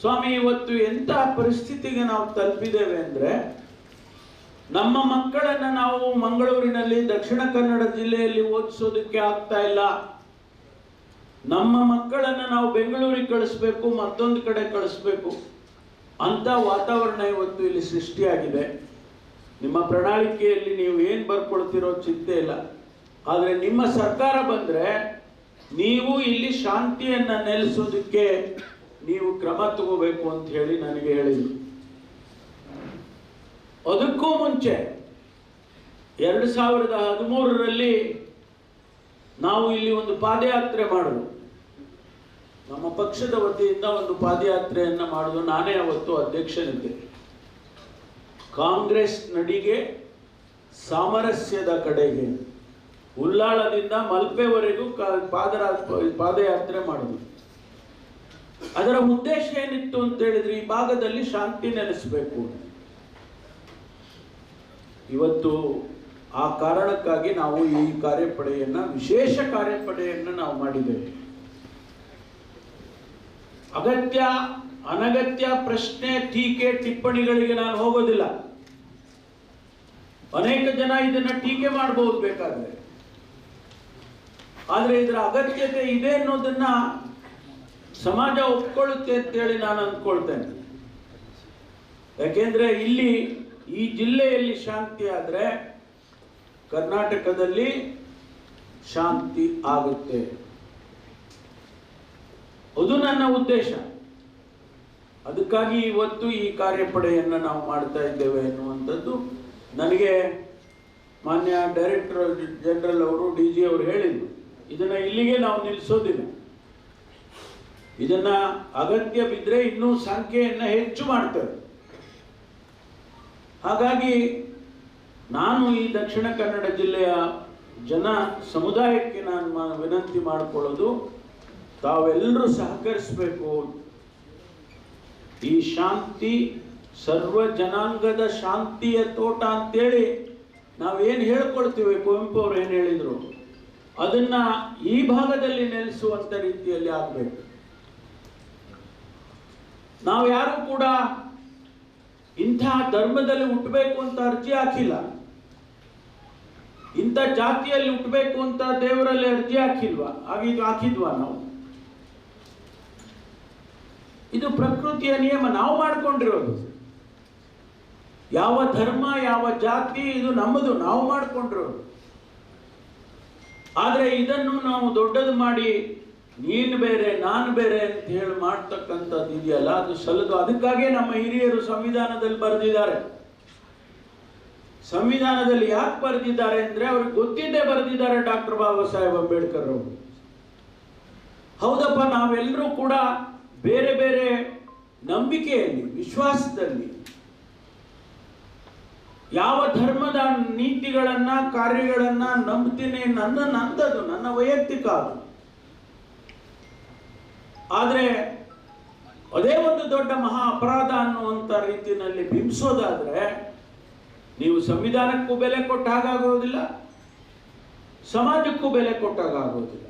ಸ್ವಾಮಿ, ಇವತ್ತು ಎಂತಹ ಪರಿಸ್ಥಿತಿಗೆ ನಾವು ತಲುಪಿದ್ದೇವೆ ಅಂದ್ರೆ, ನಮ್ಮ ಮಕ್ಕಳನ್ನ ನಾವು ಮಂಗಳೂರಿನಲ್ಲಿ ದಕ್ಷಿಣ ಕನ್ನಡ ಜಿಲ್ಲೆಯಲ್ಲಿ ಓದಿಸೋದಕ್ಕೆ ಆಗ್ತಾ ಇಲ್ಲ. ನಮ್ಮ ಮಕ್ಕಳನ್ನ ನಾವು ಬೆಂಗಳೂರಿಗೆ ಕಳಿಸ್ಬೇಕು, ಮತ್ತೊಂದು ಕಡೆ ಕಳಿಸ್ಬೇಕು. ಅಂತ ವಾತಾವರಣ ಇವತ್ತು ಇಲ್ಲಿ ಸೃಷ್ಟಿಯಾಗಿದೆ. ನಿಮ್ಮ ಪ್ರಣಾಳಿಕೆಯಲ್ಲಿ ನೀವು ಏನು ಬರ್ಕೊಳ್ತಿರೋ ಚಿಂತೆ ಇಲ್ಲ. ಆದರೆ ನಿಮ್ಮ ಸರ್ಕಾರ ಬಂದರೆ, ನೀವು ಇಲ್ಲಿ ಶಾಂತಿಯನ್ನು ನೆಲೆಸೋದಕ್ಕೆ ನೀವು ಕ್ರಮ ತಗೋಬೇಕು ಅಂತ ಹೇಳಿ ನನಗೆ ಹೇಳಿದರು. ಅದಕ್ಕೂ ಮುಂಚೆ ಎರಡು ಸಾವಿರದ ಹದಿಮೂರರಲ್ಲಿ ನಾವು ಇಲ್ಲಿ ಒಂದು ಪಾದಯಾತ್ರೆ ಮಾಡುದು. ನಮ್ಮ ಪಕ್ಷದ ವತಿಯಿಂದ ಒಂದು ಪಾದಯಾತ್ರೆಯನ್ನು ಮಾಡುದು. ನಾನೇ ಅವತ್ತು ಅಧ್ಯಕ್ಷನಿದ್ದೆ ಕಾಂಗ್ರೆಸ್ ನಡಿಗೆ ಸಾಮರಸ್ಯದ ಕಡೆಗೆ, ಉಲ್ಲಾಳದಿಂದ ಮಲ್ಪೆವರೆಗೂ ಪಾದರಾ ಪಾದಯಾತ್ರೆ ಮಾಡುದು. ಅದರ ಉದ್ದೇಶ ಏನಿತ್ತು ಅಂತ ಹೇಳಿದ್ರೆ ಈ ಭಾಗದಲ್ಲಿ ಶಾಂತಿ ನೆಲೆಸಬೇಕು. ಇವತ್ತು ಆ ಕಾರಣಕ್ಕಾಗಿ ನಾವು ಈ ಕಾರ್ಯಪಡೆಯನ್ನ, ವಿಶೇಷ ಕಾರ್ಯಪಡೆಯನ್ನ ನಾವು ಮಾಡಿದ್ದೇವೆ. ಅಗತ್ಯ, ಅನಗತ್ಯ ಪ್ರಶ್ನೆ, ಟೀಕೆ, ಟಿಪ್ಪಣಿಗಳಿಗೆ ನಾನು ಹೋಗೋದಿಲ್ಲ. ಅನೇಕ ಜನ ಇದನ್ನ ಟೀಕೆ ಮಾಡಬಹುದು ಬೇಕಾದ್ರೆ. ಆದ್ರೆ ಇದರ ಅಗತ್ಯತೆ ಇದೆ ಅನ್ನೋದನ್ನ ಸಮಾಜ ಒಪ್ಕೊಳ್ಳುತ್ತೆ ಅಂತೇಳಿ ನಾನು ಅಂದ್ಕೊಳ್ತೇನೆ. ಯಾಕೆಂದ್ರೆ ಇಲ್ಲಿ ಈ ಜಿಲ್ಲೆಯಲ್ಲಿ ಶಾಂತಿ ಆದರೆ ಕರ್ನಾಟಕದಲ್ಲಿ ಶಾಂತಿ ಆಗುತ್ತೆ. ಅದು ನನ್ನ ಉದ್ದೇಶ. ಅದಕ್ಕಾಗಿ ಇವತ್ತು ಈ ಕಾರ್ಯಪಡೆಯನ್ನು ನಾವು ಮಾಡ್ತಾ ಇದ್ದೇವೆ ಎನ್ನುವಂಥದ್ದು ನನಗೆ ಮಾನ್ಯ ಡೈರೆಕ್ಟರ್ ಜನರಲ್ ಅವರು, ಡಿ ಜಿ ಅವರು ಹೇಳಿದ್ರು. ಇದನ್ನ ಇಲ್ಲಿಗೆ ನಾವು ನಿಲ್ಲಿಸೋದಿಲ್ಲ. ಇದನ್ನ ಅಗತ್ಯ ಬಿದ್ದರೆ ಇನ್ನೂ ಸಂಖ್ಯೆಯನ್ನು ಹೆಚ್ಚು ಮಾಡ್ತಾರೆ. ಹಾಗಾಗಿ ನಾನು ಈ ದಕ್ಷಿಣ ಕನ್ನಡ ಜಿಲ್ಲೆಯ ಜನ ಸಮುದಾಯಕ್ಕೆ ನಾನು ವಿನಂತಿ ಮಾಡಿಕೊಳ್ಳೋದು ತಾವೆಲ್ಲರೂ ಸಹಕರಿಸಬೇಕು. ಈ ಶಾಂತಿ ಸರ್ವ ಜನಾಂಗದ ಶಾಂತಿಯ ತೋಟ ಅಂತೇಳಿ ನಾವೇನು ಹೇಳ್ಕೊಳ್ತೀವಿ? ಕುವೆಂಪು ಅವ್ರು ಏನು ಹೇಳಿದರು? ಅದನ್ನು ಈ ಭಾಗದಲ್ಲಿ ನೆಲೆಸುವಂಥ ರೀತಿಯಲ್ಲಿ ಆಗಬೇಕು. ನಾವು ಯಾರು ಕೂಡ ಇಂಥ ಧರ್ಮದಲ್ಲಿ ಹುಟ್ಟಬೇಕು ಅಂತ ಅರ್ಜಿ ಹಾಕಿಲ್ಲ. ಇಂಥ ಜಾತಿಯಲ್ಲಿ ಹುಟ್ಟಬೇಕು ಅಂತ ದೇವರಲ್ಲಿ ಅರ್ಜಿ ಹಾಕಿಲ್ವಾ? ಹಾಗಿದ್ ಹಾಕಿದ್ವಾ ನಾವು? ಇದು ಪ್ರಕೃತಿಯ ನಿಯಮ. ನಾವು ಮಾಡ್ಕೊಂಡಿರೋದು. ಯಾವ ಧರ್ಮ, ಯಾವ ಜಾತಿ ಇದು ನಮ್ಮದು. ನಾವು ಮಾಡ್ಕೊಂಡಿರೋದು. ಆದರೆ ಇದನ್ನು ನಾವು ದೊಡ್ಡದು ಮಾಡಿ ನೀನು ಬೇರೆ, ನಾನು ಬೇರೆ ಅಂತ ಹೇಳಿ ಮಾಡ್ತಕ್ಕಂಥದ್ದು ಇದೆಯಲ್ಲ, ಅದು ಸಲ್ಲದು. ಅದಕ್ಕಾಗೇ ನಮ್ಮ ಹಿರಿಯರು ಸಂವಿಧಾನದಲ್ಲಿ ಬರೆದಿದ್ದಾರೆ. ಸಂವಿಧಾನದಲ್ಲಿ ಯಾಕೆ ಬರೆದಿದ್ದಾರೆ ಅಂದ್ರೆ ಅವ್ರಿಗೆ ಗೊತ್ತಿದ್ದೇ ಬರೆದಿದ್ದಾರೆ ಡಾಕ್ಟರ್ ಬಾಬಾ ಸಾಹೇಬ್ ಅಂಬೇಡ್ಕರ್ ಅವರು. ಹೌದಪ್ಪ, ನಾವೆಲ್ಲರೂ ಕೂಡ ಬೇರೆ ಬೇರೆ ನಂಬಿಕೆಯಲ್ಲಿ, ವಿಶ್ವಾಸದಲ್ಲಿ ಯಾವ ಧರ್ಮದ ನೀತಿಗಳನ್ನ, ಕಾರ್ಯಗಳನ್ನ ನಂಬ್ತೀನಿ, ನನ್ನ ನಂದದು, ನನ್ನ ವೈಯಕ್ತಿಕ ಅದು. ಆದ್ರೆ ಅದೇ ಒಂದು ದೊಡ್ಡ ಮಹಾ ಅಪರಾಧ ಅನ್ನುವಂಥ ರೀತಿಯಲ್ಲಿ ಬಿಂಬಿಸೋದಾದರೆ ನೀವು ಸಂವಿಧಾನಕ್ಕೂ ಬೆಲೆ ಕೊಟ್ಟ ಹಾಗಾಗೋದಿಲ್ಲ ಸಮಾಜಕ್ಕೂ ಬೆಲೆ ಕೊಟ್ಟಾಗ ಆಗೋದಿಲ್ಲ.